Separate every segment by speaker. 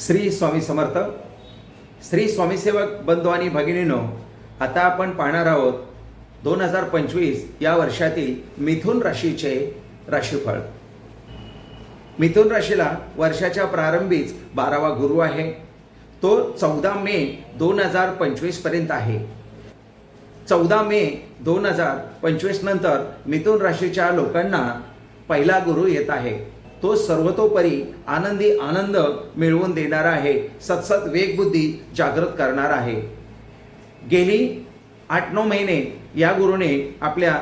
Speaker 1: श्री स्वामी समर्थ श्री स्वामीसेवक बंधू आणि भगिनीनो आता आपण पाहणार आहोत दोन हजार पंचवीस या वर्षातील मिथुन राशीचे राशीफळ. मिथुन राशीला वर्षाच्या प्रारंभीच बारावा गुरु आहे. तो चौदा मे दोन हजार पंचवीसपर्यंत आहे. चौदा मे दोन हजार पंचवीस नंतर मिथुन राशीच्या लोकांना पहिला गुरु येत आहे. तो सर्वतोपरी आनंदी आनंद मिळवून देणारा आहे सतसत वेगबुद्धी जागृत करणार आहे. गेली आठ नऊ महिने या गुरुने आपल्या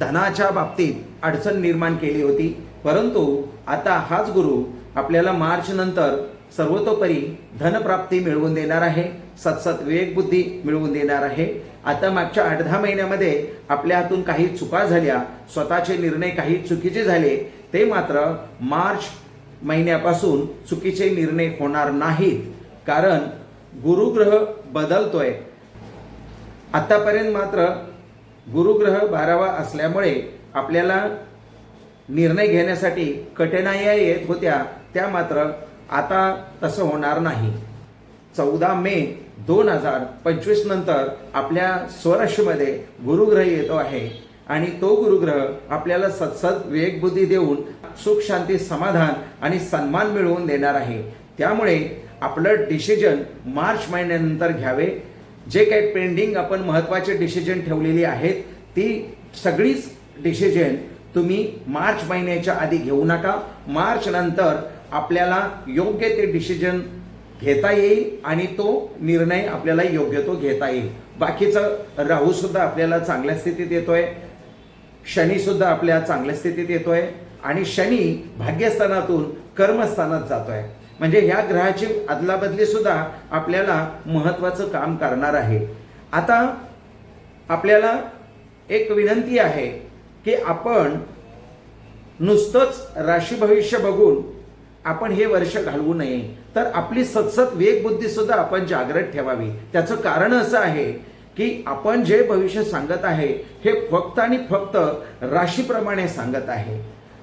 Speaker 1: धनाच्या बाबतीत अडचण निर्माण केली होती परंतु आता हाच गुरु आपल्याला मार्च नंतर सर्वतोपरी धनप्राप्ती मिळवून देणार आहे सतसत विवेकबुद्धी मिळवून देणार आहे. आता मागच्या आठ दहा महिन्यामध्ये आपल्या हातून काही चुका झाल्या स्वतःचे निर्णय काही चुकीचे झाले ते मात्र मार्च महिन्यापासून चुकीचे निर्णय होणार नाहीत. कारण गुरुग्रह बदलतोय. आतापर्यंत मात्र गुरुग्रह बारावा असल्यामुळे आपल्याला निर्णय घेण्यासाठी कठीणाया येत होत्या. त्या मात्र आता तसं होणार नाही. चौदा मे दोन हजार पंचवीस नंतर आपल्या स्वराशीमध्ये गुरुग्रह येतो आहे. आणि तो गुरुग्रह आपल्याला सत्सद विवेकबुद्धी देऊन सुख शांती समाधान आणि सन्मान मिळवून देणार आहे. त्यामुळे आपलं डिसिजन मार्च महिन्यानंतर घ्यावे. जे काही पेंडिंग आपण महत्त्वाचे डिसिजन ठेवलेली आहेत ती सगळीच डिसिजन तुम्ही मार्च महिन्याच्या आधी घेऊ नका. मार्च नंतर आपल्याला योग्य ते डिसिजन घेता येईल आणि तो निर्णय आपल्याला योग्य तो घेता येईल. बाकीचं राहू सुद्धा आपल्याला चांगल्या स्थितीत येतोय. शनी सुद्धा आपल्या चांगल्या स्थितीत येतोय आणि शनी भाग्यस्थानातून कर्मस्थानात जातोय. म्हणजे ह्या ग्रहाची अदलाबदली सुद्धा आपल्याला महत्वाचं काम करणार आहे. आता आपल्याला एक विनंती आहे की आपण नुसतंच राशी भविष्य बघून आपण हे वर्ष घालवू नये. तर आपली सतसत वेगबुद्धीसुद्धा आपण जागृत ठेवावी. त्याचं कारण असं आहे की आपण जे भविष्य सांगत आहे हे फक्त आणि फक्त राशीप्रमाणे सांगत आहे.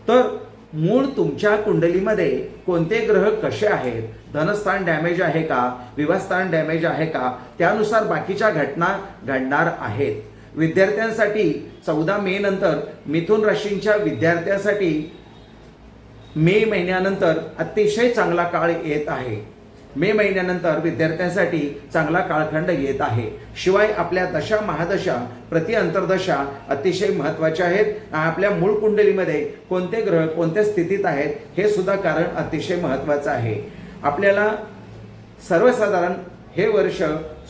Speaker 1: तर मूळ तुमच्या कुंडलीमध्ये कोणते ग्रह कसे आहेत? धनस्थान डॅमेज आहे का? विवाहस्थान डॅमेज आहे का? त्यानुसार बाकीच्या घटना घडणार आहेत. विद्यार्थ्यांसाठी चौदा मे नंतर मिथुन राशींच्या विद्यार्थ्यांसाठी मे महिन्यानंतर अतिशय चांगला काळ येत आहे. मे महिन्यानंतर विद्यार्थ्यांसाठी चांगला काळखंड येत आहे. शिवाय आपल्या दशा महादशा प्रति अंतर्दशा अतिशय महत्त्वाच्या आहेत आपल्या मूळ कुंडलीमध्ये कोणते ग्रह कोणत्या स्थितीत आहेत हे सुद्धा कारण अतिशय महत्वाचं आहे. आपल्याला सर्वसाधारण हे वर्ष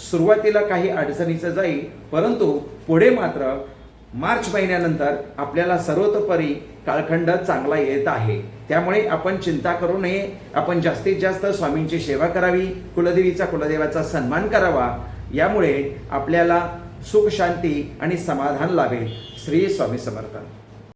Speaker 1: सुरुवातीला काही अडचणीचं जाईल परंतु पुढे मात्र मार्च महिन्यानंतर आपल्याला सर्वतोपरी काळखंड चांगला येत आहे. त्यामुळे आपण चिंता करू नये. आपण जास्तीत जास्त स्वामींची सेवा करावी कुलदेवीचा कुलदेवाचा सन्मान करावा. यामुळे आपल्याला सुख शांती आणि समाधान लाभेल. श्री स्वामी समर्थ.